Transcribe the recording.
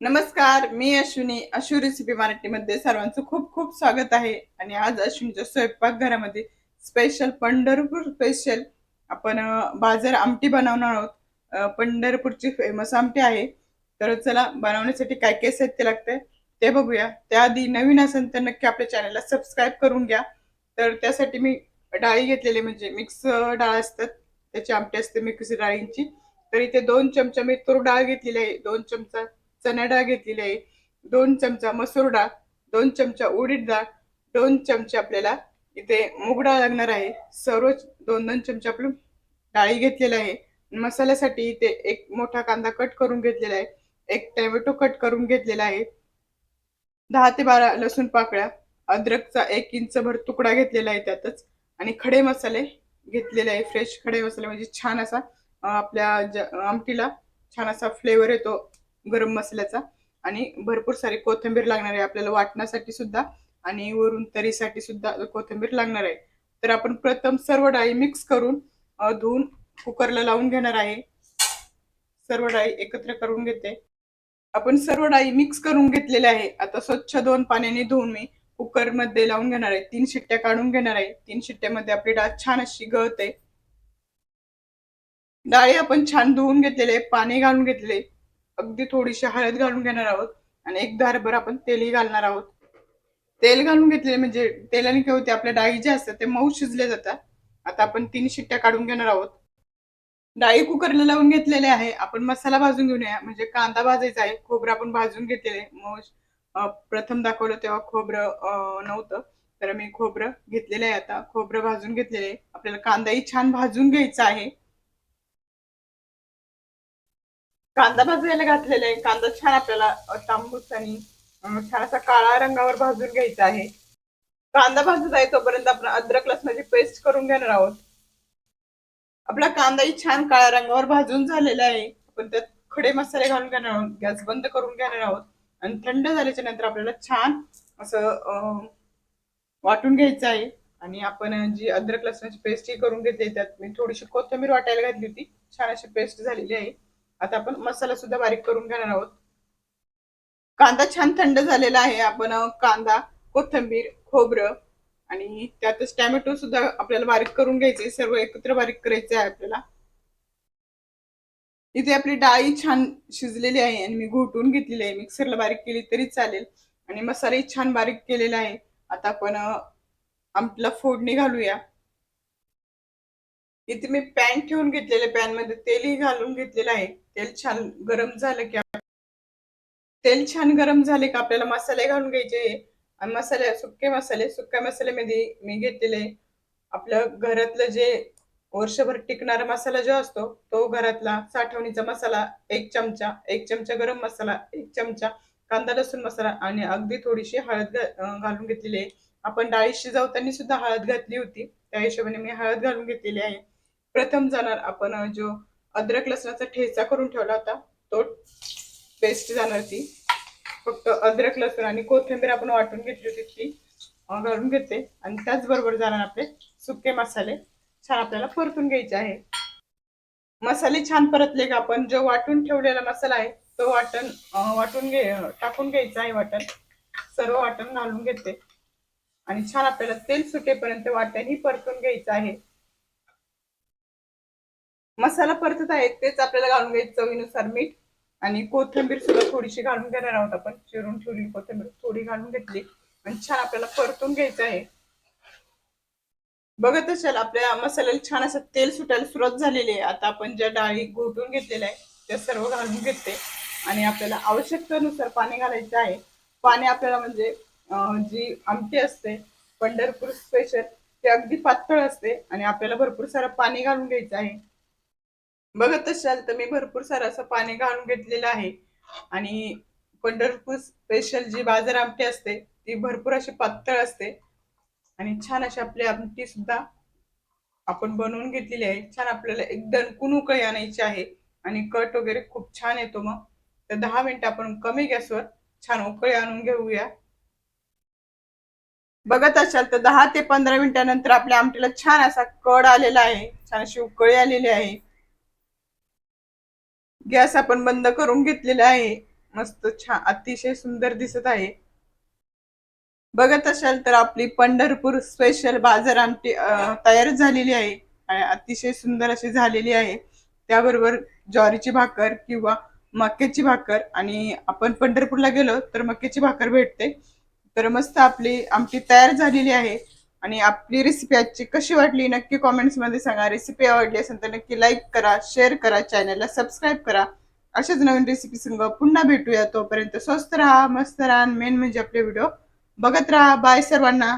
नमस्कार मी अश्विनी. अश्विनी रेसिपी मराठीमध्ये सर्वांचं खूप खूप स्वागत आहे. आणि आज अश्विनीच्या स्वयंपाकघरामध्ये स्पेशल पंढरपूर स्पेशल आपण बाजार आमटी बनवणार आहोत. पंढरपूरची फेमस आमटी आहे. तर चला बनवण्यासाठी काय काय साहित्य लागतंय ते बघूया. त्याआधी नवीन असेल तर नक्की आपल्या चॅनलला सबस्क्राईब करून घ्या. तर त्यासाठी मी डाळी घेतलेली म्हणजे मिक्स डाळ असतात. त्याची आमटी असते मिक्स डाळींची. तर इथे दोन चमचा मी तूर डाळ घेतलेली आहे. दोन चमचा चणा डाळ घेतलेली आहे. दोन चमचा मसूर डाळ दोन चमचा उडीद डाळ दोन चमचे आपल्याला इथे मूग डाळ लागणार आहे. सर्व दोन दोन चमचे आपण डाळी घेतलेला आहे. मसाल्यासाठी इथे एक मोठा कांदा कट करून घेतलेला आहे. एक टोमॅटो कट करून घेतलेला आहे. दहा ते बारा लसूण पाकळ्या अद्रकचा एक इंच भर तुकडा घेतलेला आहे त्यातच. आणि खडे मसाले घेतलेले आहे. फ्रेश खडे मसाले म्हणजे छान असा आपल्या ज- आमटीला छान असा फ्लेवर येतो. गरम मसाल्याचा. आणि भरपूर सारी कोथिंबीर लागणार आहे आपल्याला वाटण्यासाठी सुद्धा. आणि वरून तरीसाठी सुद्धा कोथिंबीर लागणार आहे. तर आपण प्रथम सर्व डाळी मिक्स करून धुवून कुकरला लावून घेणार आहे. सर्व डाळी एकत्र करून घेते. आपण सर्व डाळी मिक्स करून घेतलेल्या आहे. आता स्वच्छ दोन पाण्याने धुवून मी कुकरमध्ये लावून घेणार आहे. तीन शिट्ट्या काढून घेणार आहे. तीन शिट्ट्यामध्ये आपली डाळ छान अशी गळते. डाळी आपण छान धुवून घेतलेले आहे, पाणी घालून घेतले अगदी थोडीशी हळद घालून घेणार आहोत आणि एक धारभर आपण तेलही घालणार आहोत. तेल घालून घेतलेले म्हणजे तेलाने काय होते आपल्या डाळी जे असतात ते मऊ शिजले जातात. आता आपण तीन शिट्ट्या काढून घेणार आहोत. डाळी कुकरला लावून घेतलेले आहे. आपण मसाला भाजून घेऊया. म्हणजे कांदा भाजायचा आहे. खोबरं आपण भाजून घेतलेले. आहे. मग प्रथम दाखवलं तेव्हा खोबरं नव्हतं. तर मी खोबरं घेतलेलं आहे आता. खोबरं भाजून घेतलेले. आहे आपल्याला कांदाही छान भाजून घ्यायचा आहे. कांदा भाजायला घातलेला आहे. कांदा छान आपल्याला तांबूस आणि छान असा काळा रंगावर भाजून घ्यायचा आहे. कांदा भाजत आहे तोपर्यंत आपण अद्रक लसणाची पेस्ट करून घेणार आहोत. आपला कांदाही छान काळ्या रंगावर भाजून झालेला आहे. आपण त्यात खडे मसाले घालून घेणार आहोत. गॅस बंद करून घेणार आहोत. आणि थंड झाल्याच्यानंतर आपल्याला छान असं वाटून घ्यायचं आहे. आणि आपण जी अद्रक लसणाची पेस्ट ही करून घेतली त्यात मी थोडीशी कोथिंबीर वाटायला घातली होती. छान अशी पेस्ट झालेली आहे. आता आपण मसाला सुद्धा बारीक करून घेणार आहोत. कांदा छान थंड झालेला आहे. आपण कांदा कोथिंबीर खोबरं आणि त्यातच टॅमॅटो सुद्धा आपल्याला बारीक करून घ्यायचे. सर्व एकत्र बारीक करायचे आहे आपल्याला. इथे आपली डाळी छान शिजलेली आहे आणि मी घोटून घेतलेली आहे. मिक्सरला बारीक केली तरी चालेल. आणि मसालाही छान बारीक केलेला आहे. आता आपण आपला फोडणी घालूया. इथे मी पॅन ठेवून घेतलेले पॅनमध्ये तेलही घालून घेतलेलं आहे. तेल छान गरम झालं की तेल छान गरम झाले का आपल्याला मसाले घालून घ्यायचे. आणि मसाले सुके मसाले सुक्या मसाल्यामध्ये मी घेतलेले. आपलं घरातलं जे वर्षभर टिकणारा मसाला जो असतो तो घरातला साठवणीचा मसाला एक चमचा एक चमचा गरम मसाला एक चमचा कांदा लसूण मसाला आणि अगदी थोडीशी हळद घालून घेतलेली आहे. आपण डाळी शिजवताना सुद्धा हळद घातली होती. त्या हिशोबाने मी हळद घालून घेतलेली आहे. प्रथम जाणार आपण जो अद्रक लसणाचा ठेचा करून ठेवला होता तो पेस्ट जाणार ती. फक्त अद्रक लसूण आणि कोथिंबीर आपण वाटून घेतली होती ती घालून घेते. आणि त्याचबरोबर जाणार आपले सुके मसाले. छान आपल्याला परतून घ्यायचे आहे. मसाले छान परतले का आपण जो वाटून ठेवलेला मसाला आहे तो वाटण वाटून घे टाकून घ्यायचा आहे वाटण. सर्व वाटण घालून घेते. आणि छान आपल्याला तेल सुटेपर्यंत वाटण ही परतून घ्यायचं आहे. मसाला परतत आहे तेच आपल्याला घालून घ्यायचं चवीनुसार मीठ आणि कोथिंबीर सुद्धा थोडीशी घालून घेणार आहोत आपण. चिरून ठेवली कोथिंबीर थोडी घालून घेतली. आणि छान आपल्याला परतून घ्यायचं आहे. बघत असाल आपल्या मसाल्याला छान असं तेल सुटायला सुरुवात झालेली आहे. आता आपण ज्या डाळी घोटून घेतलेल्या आहे त्या सर्व घालून घेते. आणि आपल्याला आवश्यकतेनुसार पाणी घालायचं आहे. पाणी आपल्याला म्हणजे जी आमटी असते पंढरपूर स्पेशल ते अगदी पातळ असते. आणि आपल्याला भरपूर सारं पाणी घालून घ्यायचं आहे. बघत असाल तर मी भरपूर सारं असं पाणी घालून घेतलेलं आहे. आणि पंढरपूर स्पेशल जी बाजार आमटी असते ती भरपूर अशी पातळ असते. आणि छान अशी आपली आमटी सुद्धा आपण बनवून घेतलेली आहे. छान आपल्याला एक दणकून उकळी आणायची आहे. आणि कट वगैरे खूप छान येतो मग. तर दहा मिनिटं आपण कमी गॅसवर छान उकळी आणून घेऊया. बघत असाल तर दहा ते पंधरा मिनिटानंतर आपल्या आमटीला छान असा कड आलेला आहे. छान अशी उकळी आलेली आहे. गॅस आपण बंद करून घेतलेला आहे. मस्त छान अतिशय सुंदर दिसत आहे. बघत असाल तर आपली पंढरपूर स्पेशल बाजार आमटी तयार झालेली आहे. आणि अतिशय सुंदर अशी झालेली आहे. त्याबरोबर ज्वारीची भाकर किंवा मक्याची भाकर आणि आपण पंढरपूरला गेलो तर मक्याची भाकर भेटते. तर मस्त आपली आमटी तयार झालेली आहे. आणि आपली रेसिपी आजची कशी वाटली नक्की कॉमेंट्समध्ये सांगा. रेसिपी आवडली असेल तर नक्की लाईक करा शेअर करा चॅनलला सबस्क्राईब करा. अशाच नवीन रेसिपी संग पुन्हा भेटूया. तोपर्यंत स्वस्त राहा मस्त राहा मेन म्हणजे आपले व्हिडिओ बघत राहा. बाय सर्वांना.